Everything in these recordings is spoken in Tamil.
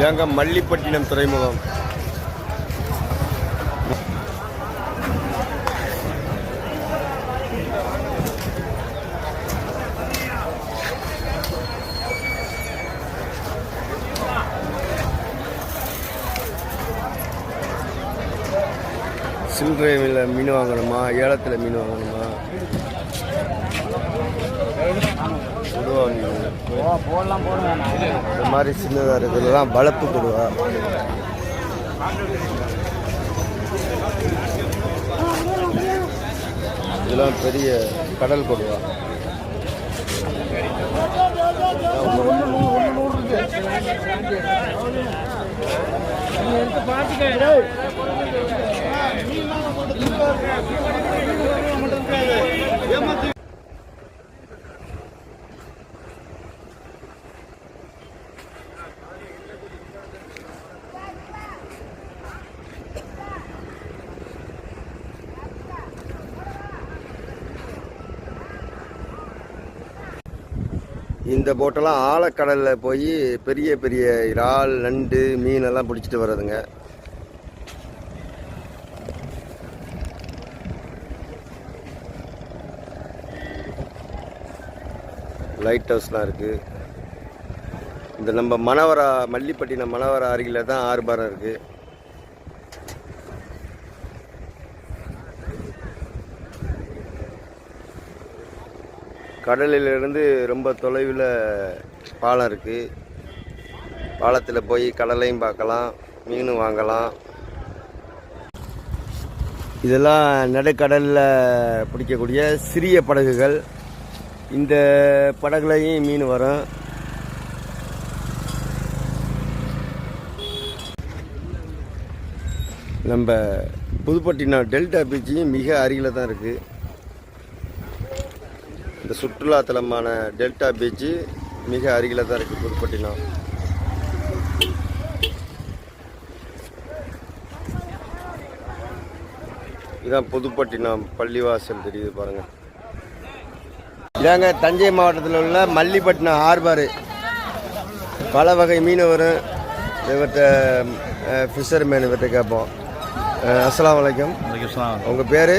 இதாங்க மல்லிப்பட்டினம் துறைமுகம். சில்லறையில் மீன் வாங்கணுமா? ஏலத்தில் மீன் வாங்கணுமா? கொடுவா மீன். இந்த மாதிரி சின்னதாக இருக்கிறதுலாம் வளர்ப்பு கொடுவா. இதெல்லாம் பெரிய கடல் கொடுவா. எடுத்து இந்த போட்டெல்லாம் ஆழக்கடலில் போய் பெரிய பெரிய இறால் நண்டு மீனெல்லாம் பிடிச்சிட்டு வர்றதுங்க. லைட் ஹவுஸ்லாம் இருக்குது இந்த நம்ம மணவரா மல்லிப்பட்டினம் மணவரா அருகில் தான் ஆறுபாரம் இருக்குது கடலிலிருந்து ரொம்ப தொலைவில் பாலம் இருக்குது பாலத்தில் போய் கடலையும் பார்க்கலாம் மீனும் வாங்கலாம். இதெல்லாம் நடுக்கடலில் பிடிக்கக்கூடிய சிறிய படகுகள். இந்த படகுலையும் மீன் வரும். நம்ம புதுப்பட்டினம் டெல்டா பீச்சும் மிக அருகில் தான் இருக்குது இந்த சுற்றுலாத்தலமான டெல்டா பீச்சு மிக அருகில் தான் இருக்குது புதுப்பட்டினம். இதான் புதுப்பட்டினம் பள்ளிவாசல் தெரியுது பாருங்கள் இதாங்க தஞ்சை மாவட்டத்தில் உள்ள மல்லிப்பட்டினம் ஹார்பரு. பல வகை மீனவரும் இவர்கிட்ட ஃபிஷர் மேன் இவர்கிட்ட கேட்போம். அலைக்கும். வலைக்கம் உங்கள் பேர்?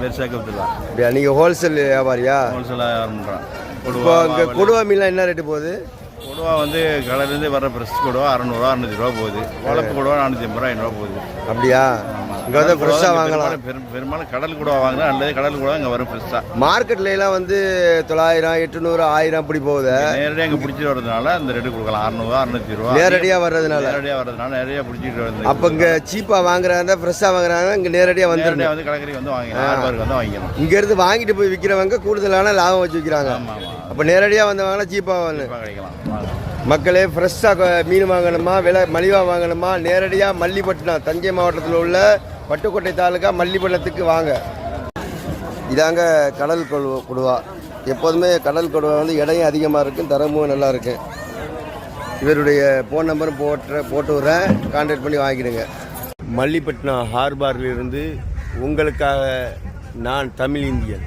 பேர் ஷேக் அப்துல்லா. அப்படியா நீங்கள் ஹோல்சேல் வியாபாரியா? ஹோல்சேலாக ஆரம்பிட்றேன் இப்போ கொடுவா இங்கே கொடுவா மீன்லாம் என்ன ரேட்டு போகுது? கொடுவா வந்து கடையிலேருந்து வர ஃப்ரெஷ் கொடுவா அறநூறுவா அறுநூத்தி ரூபா போகுது. வளர்ப்பு கொடுவா நானூற்றி ஐம்பது ரூபா ஐநூறுவா போகுது. அப்படியா? இங்கே வந்து ஃப்ரெஷ்ஷாக வாங்கலாம். பெரும் பெரும்பாலும் கடல் கொடுவா வாங்கினா நல்லது கடல் கொடுவா இங்கே வரும் ஃப்ரெஷ்ஷாக மார்க்கெட்ல எல்லாம் வந்து தொள்ளாயிரம் எட்டுநூறு ஆயிரம் அப்படி போகுது. நேரடியாக இங்கே பிடிச்சிட்டு வரதுனால அந்த ரேட்டு கொடுக்கலாம். அறநூறுவா அறுநூத்தி ரூபா. நேரடியாக வர்றதுனால. நேரடியாக வர்றதுனால நிறைய பிடிச்சிட்டு வந்து அப்போ இங்கே சீப்பாக வாங்குறாங்க ஃப்ரெஷ்ஷாக வாங்குறாங்க இங்கே நேரடியாக நேரடியாக வந்து கடற்கரை வந்து வாங்கிக்கலாம் வந்து வாங்கிக்கணும் இங்கேருந்து வாங்கிட்டு போய் விற்கிறவங்க கூடுதலான லாபம் வச்சு விற்கிறாங்க ஆமாம் ஆமாம் அப்போ நேரடியாக வந்தவங்கன்னா சீப்பாக வந்து கண்டிப்பாக கிடைக்கலாம். வாங்க மக்களே ஃப்ரெஷ்ஷாக மீன் வாங்கணுமா விலை மலிவாக வாங்கணுமா நேரடியாக மல்லிப்பட்டினம் தஞ்சை மாவட்டத்தில் உள்ள பட்டுக்கோட்டை தாலுக்கா மல்லிப்பட்டினத்துக்கு வாங்க. இதாங்க கடல் கொடு கொடுவா. எப்போதுமே கடல் கொடுவா வந்து எடையும் அதிகமாக இருக்கும் தரமும் நல்லா இருக்கும். இவருடைய ஃபோன் நம்பரும் போட்டு போட்டு விட்றேன். கான்டாக்ட் பண்ணி வாங்கிடுங்க. மல்லிப்பட்டினம் ஹார்பாரிலிருந்து உங்களுக்காக நான் தமிழ் இந்தியன்.